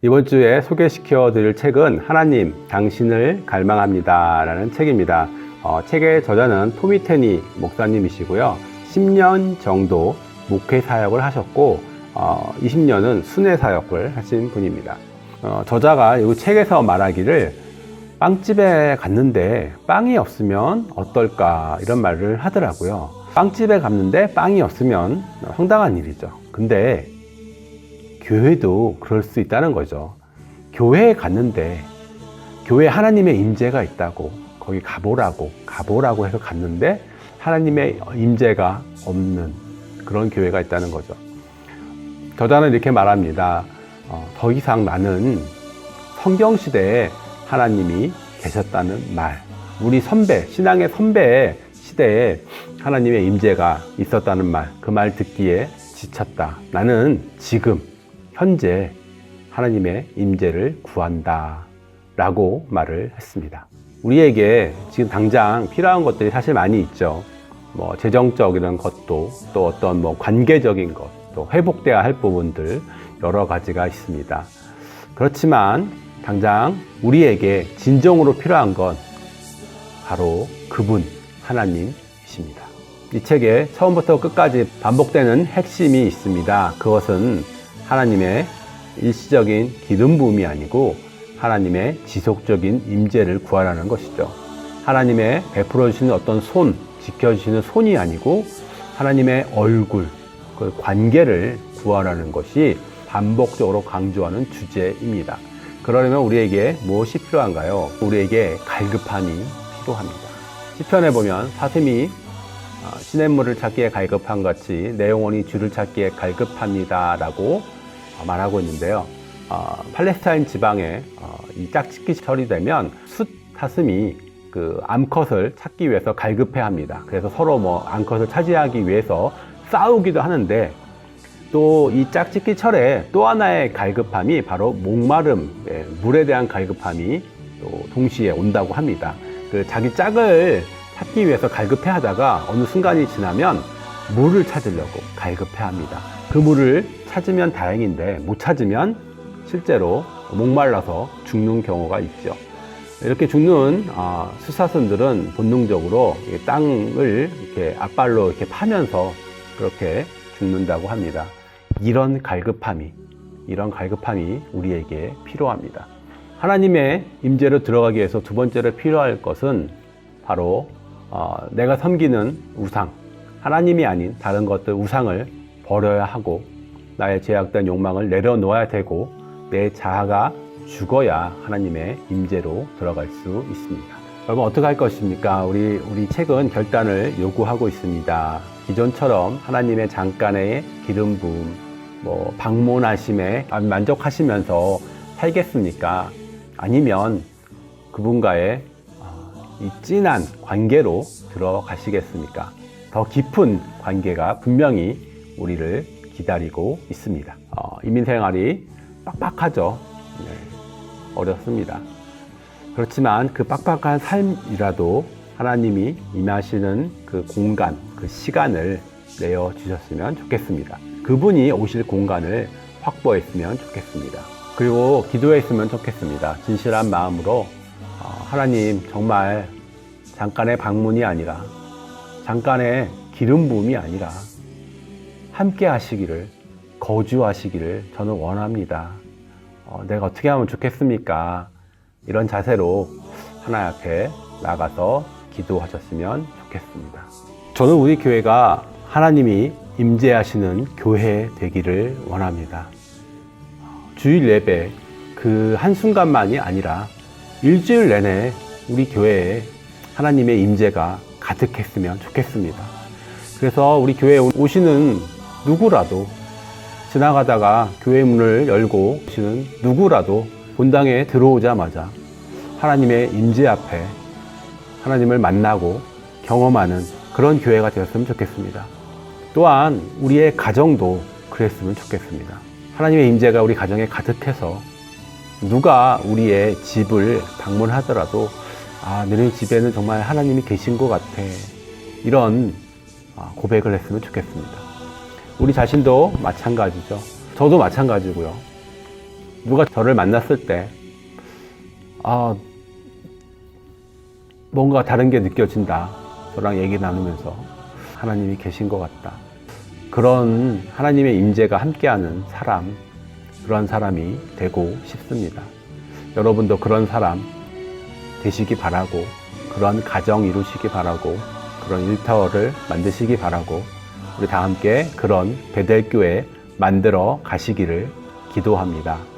이번 주에 소개시켜 드릴 책은 하나님, 당신을 갈망합니다. 라는 책입니다. 어, 책의 저자는 토미 테니 목사님이시고요. 10년 정도 목회 사역을 하셨고, 어, 20년은 순회 사역을 하신 분입니다. 어, 저자가 이 책에서 말하기를 빵집에 갔는데 빵이 없으면 어떨까 이런 말을 하더라고요. 빵집에 갔는데 빵이 없으면 황당한 일이죠. 근데 교회도 그럴 수 있다는 거죠. 교회에 갔는데 교회 하나님의 임재가 있다고 거기 가보라고 가보라고 해서 갔는데 하나님의 임재가 없는 그런 교회가 있다는 거죠. 저자는 이렇게 말합니다. 어, 더 이상 나는 성경 시대에 하나님이 계셨다는 말. 우리 선배, 신앙의 선배 시대에 하나님의 임재가 있었다는 말. 그 말 듣기에 지쳤다. 나는 지금 현재 하나님의 임재를 구한다. 라고 말을 했습니다. 우리에게 지금 당장 필요한 것들이 사실 많이 있죠. 뭐 재정적인 것도 또 어떤 뭐 관계적인 것, 또 회복돼야 할 부분들 여러 가지가 있습니다. 그렇지만 당장 우리에게 진정으로 필요한 건 바로 그분 하나님이십니다. 이 책에 처음부터 끝까지 반복되는 핵심이 있습니다. 그것은 하나님의 일시적인 기름 부음이 아니고 하나님의 지속적인 임재를 구하라는 것이죠. 하나님의 베풀어 주시는 어떤 손, 지켜 주시는 손이 아니고 하나님의 얼굴, 그 관계를 구하라는 것이 반복적으로 강조하는 주제입니다. 그러려면 우리에게 무엇이 필요한가요? 우리에게 갈급함이 필요합니다. 시편에 보면 사슴이 어, 시냇물을 찾기에 갈급한 같이 내 영혼이 주를 찾기에 갈급합니다라고 어, 말하고 있는데요. 어, 팔레스타인 지방에 어, 이 짝짓기철이 되면 숫 사슴이 그 암컷을 찾기 위해서 갈급해 합니다. 그래서 서로 뭐 암컷을 차지하기 위해서 싸우기도 하는데 또 이 짝짓기철에 또 하나의 갈급함이 바로 목마름, 예, 물에 대한 갈급함이 또 동시에 온다고 합니다. 그 자기 짝을 찾기 위해서 갈급해 하다가 어느 순간이 지나면 물을 찾으려고 갈급해 합니다. 그 물을 찾으면 다행인데 못 찾으면 실제로 목말라서 죽는 경우가 있죠. 이렇게 죽는 어, 수사선들은 본능적으로 이 땅을 이렇게 앞발로 이렇게 파면서 그렇게 죽는다고 합니다. 이런 갈급함이 이런 갈급함이 우리에게 필요합니다. 하나님의 임재로 들어가기 위해서 두 번째로 필요할 것은 바로 어, 내가 섬기는 우상, 하나님이 아닌 다른 것들 우상을 버려야 하고 나의 제약된 욕망을 내려놓아야 되고 내 자아가 죽어야 하나님의 임재로 들어갈 수 있습니다. 여러분 어떻게 할 것입니까? 우리 우리 책은 결단을 요구하고 있습니다. 기존처럼 하나님의 잠깐의 기름 부음, 뭐 방문하심에 만족하시면서 살겠습니까? 아니면 그분과의 어, 이 진한 관계로 들어가시겠습니까? 더 깊은 관계가 분명히 우리를 기다리고 있습니다. 어, 이민 생활이 빡빡하죠. 네, 어렵습니다. 그렇지만 그 빡빡한 삶이라도 하나님이 임하시는 그 공간, 그 시간을 내어 주셨으면 좋겠습니다. 그분이 오실 공간을 확보했으면 좋겠습니다. 그리고 기도했으면 좋겠습니다. 진실한 마음으로 어, 하나님 정말 잠깐의 방문이 아니라 잠깐의 기름 부음이 아니라 함께 하시기를 거주하시기를 저는 원합니다. 어, 내가 어떻게 하면 좋겠습니까? 이런 자세로 하나님 앞에 나가서 기도하셨으면 좋겠습니다. 저는 우리 교회가 하나님이 임재하시는 교회 되기를 원합니다. 주일 예배 그 한순간만이 아니라 일주일 내내 우리 교회에 하나님의 임재가 가득했으면 좋겠습니다. 그래서 우리 교회에 오시는 누구라도 지나가다가 교회 문을 열고 오시는 누구라도 본당에 들어오자마자 하나님의 임재 앞에 하나님을 만나고 경험하는 그런 교회가 되었으면 좋겠습니다. 또한 우리의 가정도 그랬으면 좋겠습니다. 하나님의 임재가 우리 가정에 가득해서 누가 우리의 집을 방문하더라도 아, 너네 집에는 정말 하나님이 계신 것 같아. 이런 아, 고백을 했으면 좋겠습니다. 우리 자신도 마찬가지죠. 저도 마찬가지고요. 누가 저를 만났을 때, 아, 뭔가 다른 게 느껴진다. 저랑 얘기 나누면서 하나님이 계신 것 같다. 그런 하나님의 임재가 함께하는 사람, 그런 사람이 되고 싶습니다. 여러분도 그런 사람 되시기 바라고, 그런 가정 이루시기 바라고, 그런 일터를 만드시기 바라고, 우리 다 함께 그런 베델교회 만들어 가시기를 기도합니다.